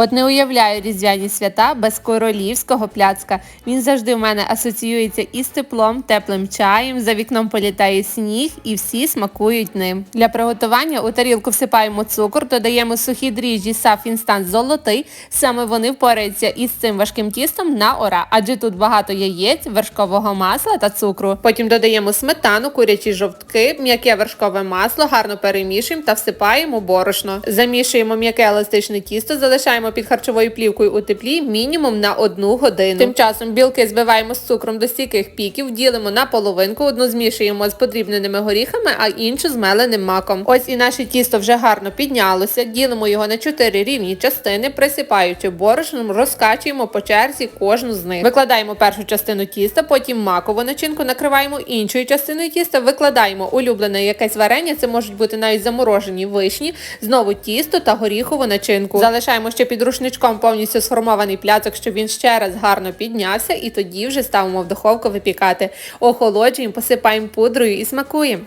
От не уявляю різдвяні свята без королівського пляцка. Він завжди в мене асоціюється із теплом, теплим чаєм, за вікном політає сніг і всі смакують ним. Для приготування у тарілку всипаємо цукор, додаємо сухі дріжджі саф інстант золотий. Саме вони впораються із цим важким тістом на ора, адже тут багато яєць, вершкового масла та цукру. Потім додаємо сметану, курячі жовтки, м'яке вершкове масло, гарно перемішуємо та всипаємо борошно. Замішуємо м'яке еластичне тісто, залишаємо під харчовою плівкою у теплі мінімум на одну годину. Тим часом білки збиваємо з цукром до стійких піків, ділимо на половинку, одну змішуємо з подрібненими горіхами, а іншу з меленим маком. Ось і наше тісто вже гарно піднялося. Ділимо його на чотири рівні частини, присипаючи борошном, розкачуємо по черзі кожну з них. Викладаємо першу частину тіста, потім макову начинку, накриваємо іншою частиною тіста, викладаємо улюблене якесь варення. Це можуть бути навіть заморожені вишні, знову тісто та горіхову начинку. Залишаємо ще під рушничком повністю сформований пляцок, щоб він ще раз гарно піднявся, і тоді вже ставимо в духовку випікати. Охолоджуємо, посипаємо пудрою і смакуємо.